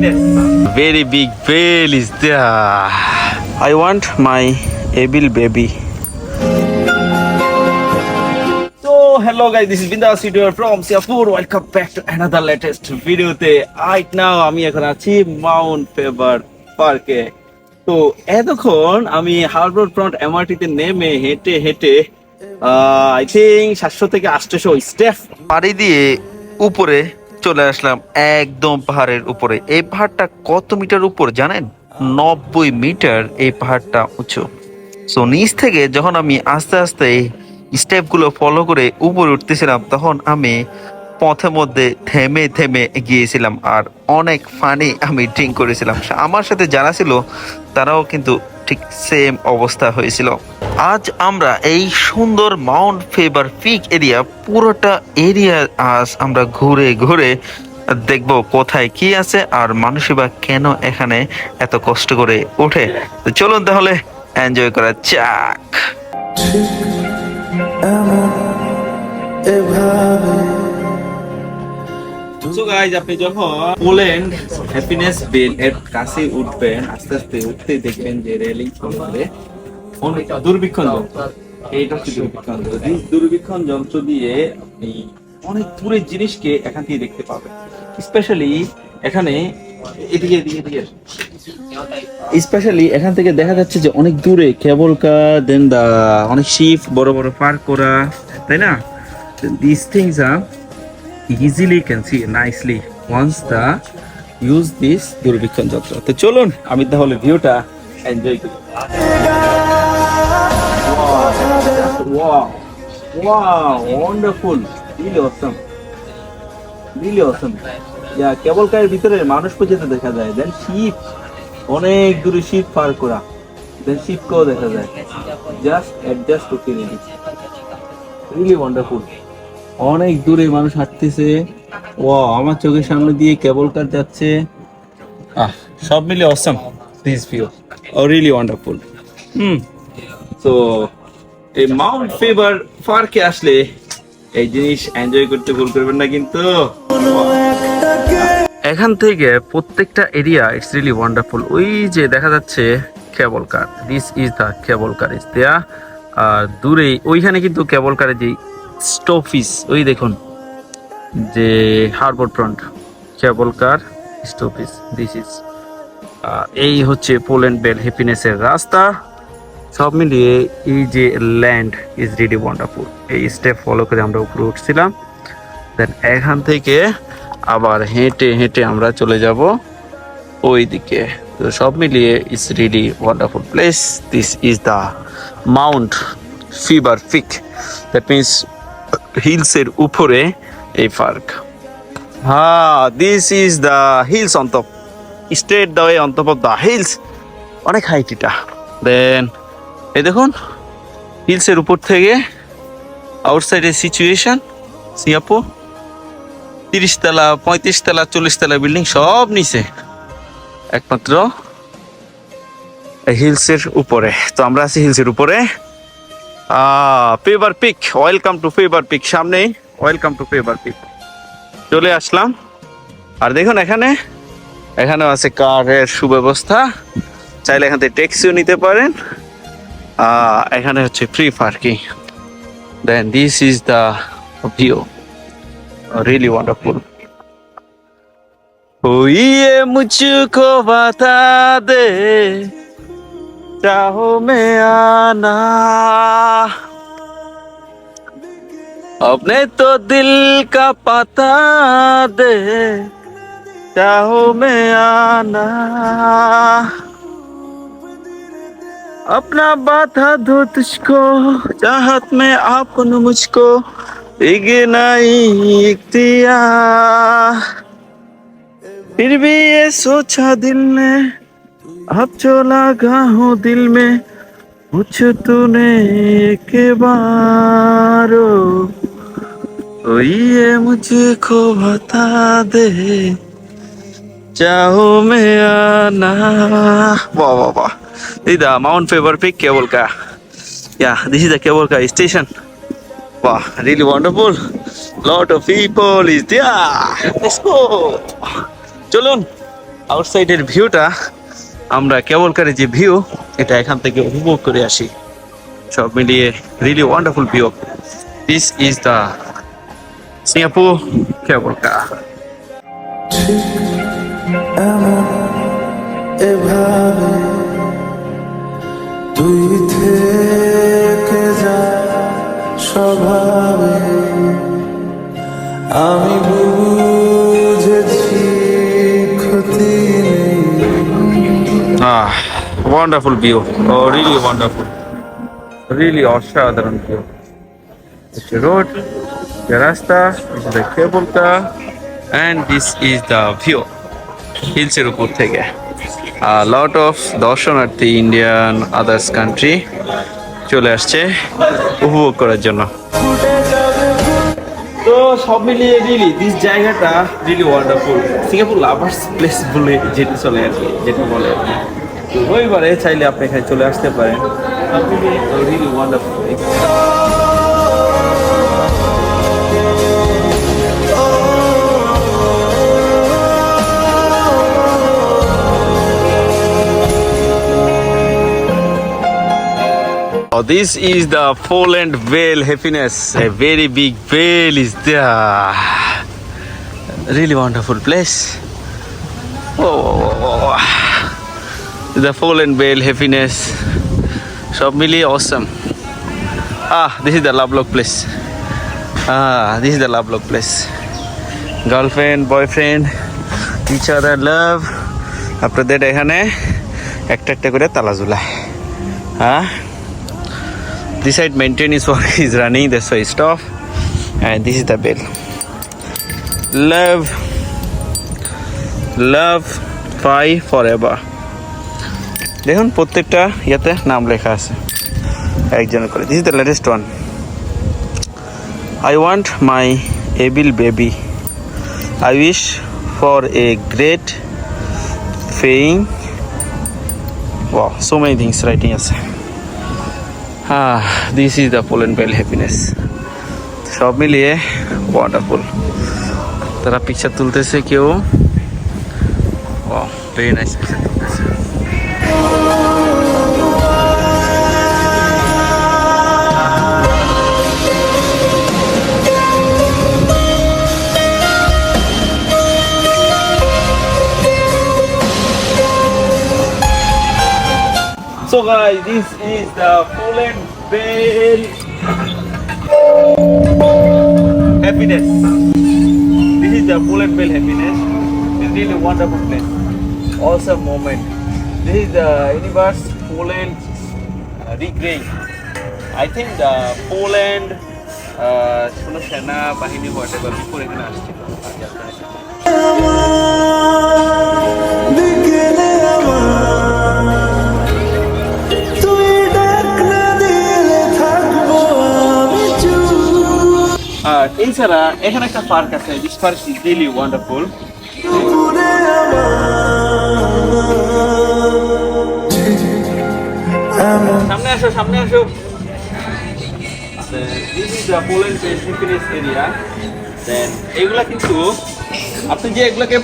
Very big whale is there. I want my able baby. So hello guys, this is Bindas Studio from Singapore. Welcome back to another latest video তে right now আমি এখন আছি Mount favour পার্কে তো এতক্ষণ আমি Harbour front এমআরটিতে নেমে হেঁটে হেঁটে আই থিঙ্ক সাতশো থেকে আটশোশো স্টেপ পাড়ি দিয়ে উপরে চলে আসলাম একদম পাহাড়ের উপরে। এই পাহাড়টা কত মিটার উপর জানেন? নব্বই মিটার এই পাহাড়টা উঁচু। সো নিচ থেকে যখন আমি আস্তে আস্তে স্টেপগুলো ফলো করে উপরে উঠতেছিলাম, তখন আমি পথের মধ্যে থেমে থেমে গিয়েছিলাম আর অনেক ফানি আমি ড্রিঙ্ক করেছিলাম। আমার সাথে যারা ছিল, তারাও কিন্তু ঠিক সেম অবস্থা হয়েছিল। আজ আমরা এই সুন্দর মাউন্ট ফেবার পিক এরিয়া পুরোটা এরিয়া আজ আমরা ঘুরে ঘুরে দেখব কোথায় কি আছে আর মানুষই বা কেন এখানে এত কষ্ট করে ওঠে। তো চলুন তাহলে এনজয় করা যাক। সো গাইজ আপনি যখন পোল্যান্ড হ্যাপিনেস বেল এর কাছে উঠবেন, আস্তে আস্তে উঠতে দেখবেন যে রেলিং অনেক দূরবীক্ষণ যন্ত্র। এইটা হচ্ছে দূরবীক্ষণ যন্ত্র। এই দূরবীক্ষণ যন্ত্র দিয়ে আপনি অনেক দূরের জিনিসকে এখান থেকে দেখতে পাবেন। স্পেশালি এখানে এদিকে এদিকে এদিকে। স্পেশালি এখান থেকে দেখা যাচ্ছে যে অনেক দূরে কেবল কার দেন দা অনেক শিপ বড় বড় পার্ক করা, তাই না? This things are easily can see nicely once the use this দূরবীক্ষণ যন্ত্র তো চলুন আমি তাহলে ভিউটা এনজয় করি। Wow, wow, wonderful, really awesome, really awesome. Yeah, কেবল কারের ভিতরে মানুষ পর্যন্ত দেখা যায় দেন শিপ অনেক দূরে শিপ পার করা। দেন শিপকেও দেখা যায়। জাস্ট অ্যাডজাস্ট করতে রিলি ওয়ান্ডারফুল অনেক দূরে মানুষ হাঁটতেছে। ও আমার চোখের সামনে দিয়ে কেবল কার যাচ্ছে। আহ, সব মিলে awesome this view oh really wonderful hmm তো এই মাউন্ট ফেভার পার্কে আসলে এই জিনিস এনজয় করতে ভুল করবেন না কিন্তু। এখান থেকে প্রত্যেকটা এরিয়া ইটস রিয়েলি ওয়ান্ডারফুল ওই যে দেখা যাচ্ছে cable car this is the cable car is there আর দূরে ওইখানে কিন্তু কেবল কারের যে স্টপিস ওই দেখুন, যে হারবার ফ্রন্ট কেবল কার স্টপিস দিস ইজ এই হচ্ছে পোল্যান্ড বেল হ্যাপিনেসের রাস্তা। সব মিলিয়ে এই যে ল্যান্ড ইজ রিডি ওয়ান্ডারফুল এই স্টেপ ফলো করে আমরা উপরে উঠছিলাম। দেন এখান থেকে আবার হেঁটে হেঁটে আমরা চলে যাব ওই দিকে তো সব মিলিয়ে is really wonderful place this is the mount Faber peak that means হিলসের উপরে এই পার্ক। হ্যাঁ this is the hills on top straight the way on top of the hills অনেক হাইট এটা। দেন এই দেখুন, হিলসের উপর থেকে আউটসাইডের সিচুয়েশন সিঙ্গাপুর তিরিশ তলা পঁয়ত্রিশ তলা চল্লিশ তলা বিল্ডিং সব নিচে। একমাত্র হিলসের উপরে। তো আমরা আছি হিলসের উপরে। Faber peak welcome to Faber peak সামনেই ওয়েলকাম টু পেবার পিক চলে আসলাম আর দেখুন এখানে এখানেও আছে কারের সুব্যবস্থা চাইলে এখান থেকে ট্যাক্সিও নিতে পারেন আহ, এখানে হচ্ছে free parking then this is the view really wonderful ओ ये मुझको बता दे चाहो में आना। अपने तो दिल का पता दे। चाहो में आना। अपना बाता दो तुझको, चाहत में आपन मुझको। इख्तियार। फिर भी ये सोचा दिल ने अब जो लगा हूँ दिल में पूछ तूने के बारो तो ये मुझको बता दे चाहो में आना वाह वाह वाह this is the Mount Faber Peak cable car yeah this is the cable car station wow really wonderful lot of people is there let's go চলুন আউটসাইডের ভিউটা আমরা কেবলকারী যে ভিউ এটা এখান থেকে উপভোগ করে আসি। সব মিলিয়ে really wonderful view this is the Singapore cable car এভাবে তুই থেকে আমি wonderful view. Oh, really wonderful. Really অসাধারণ the rasta, this is the cable car, and this is the view. হিলসের উপর থেকে a lot of দর্শনার্থী ইন্ডিয়ান আদার্স কান্ট্রি চলে আসছে উপভোগ করার জন্য তো সব মিলিয়ে রিলি দিস জায়গাটা really wonderful Singapore lovers place বলে যেটা চলে আর কি যেটা বলে আর কি রবিবারে চাইলে আপনি এখানে চলে আসতে পারেন wonderful Oh, this is the Poland whale happiness. A very big whale is there. Really wonderful place. Oh, oh, oh, oh. the Poland whale happiness. সব মিলিয়ে awesome. Ah, this is the Lovelock place. Ah, this is the Lovelock place. Girlfriend, boyfriend, each other love. আপনাদের এখানে একটা একটা করে তালা ঝুলায় হ্যাঁ this side maintenance work is running that's why stop and this is the bell love love fight forever দেখুন প্রত্যেকটা ইয়াতে নাম লেখা আছে। একজনের করে। This is the latest one I want my able baby I wish for a great ফেইং wow so many things writing আছে। Ah, this is the Poland Bell happiness সব মিলিয়ে ওয়ান্ডারফুল তারা পিকচার তুলতেছে কেউ। ও ভেরি নাইস পিকচার তুলতেছে। So guys, this is the Poland Bell happiness. This is the Poland Bell happiness. It's really wonderful place. Awesome moment. This is the universe Poland uh, recreate. I think the Poland uh, কোনো বাহিনী whatever before এখানে আসছিল আগে আপনারা এছাড়া এখানে একটা park আছে this park is really wonderful সামনে আসো সামনে আসো। এরিয়া দেন এগুলা কিন্তু আপনি যে এগুলাকে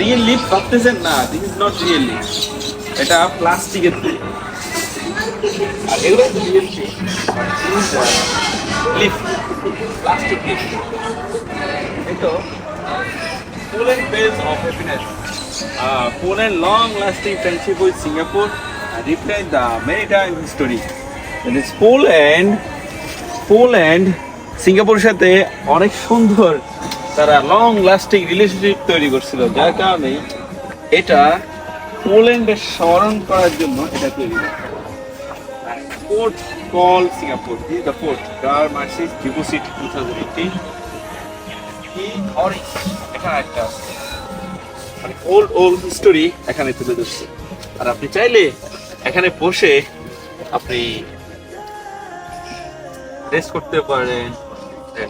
রিয়েল লিফ ভাবতেছেন, না this is not real leaf এটা প্লাস্টিকের তৈরি আর এগুলো কিন্তু রিয়েল লিফ প্লাস্টিক লিফ এই তো base of happiness. Uh, Poland long-lasting friendship with Singapore uh, reflect the maritime history. That is Poland, Poland, সিঙ্গাপুরের সাথে অনেক সুন্দর তারা লং লাস্টিং রিলেশনশিপ তৈরি করছিল যার কারণে এটা পোল্যান্ডের স্মরণ করার জন্য এটা তৈরি port call, Singapore this the port গার মার্সিস ডিপোজিট টু থাউজেন্ড এইটিন। কি অরেঞ্জ এখানে একটা মানে ওল্ড ওল্ড হিস্টোরি এখানে তুলে ধরছে। আর আপনি চাইলে এখানে বসে আপনি রেস্ট করতে পারেন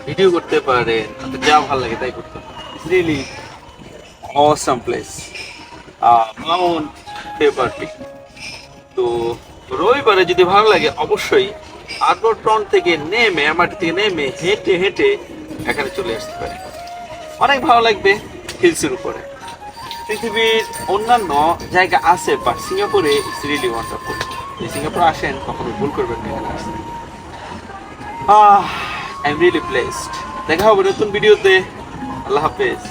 ভিডিও করতে পারেন যা ভালো লাগে তাই করতে পারেন। রিয়েলি অসাম প্লেস মাউন্ট পেপারটি তো রবিবারে যদি ভালো লাগে, অবশ্যই আরবর টন থেকে নেমে এমআরটি থেকে নেমে হেঁটে হেঁটে এখানে চলে আসতে পারে অনেক ভালো লাগবে হিলসের উপরে। পৃথিবীর অন্যান্য জায়গা আছে বাট সিঙ্গাপুরে ইটস রিয়েলি ওয়ান্ডারফুল এই সিঙ্গাপুরে আসেন, কখনো ভুল করবেন না এখানে আসতে। আই এম রিয়েলি প্লেসড দেখা হবে নতুন ভিডিওতে আল্লাহ হাফেজ।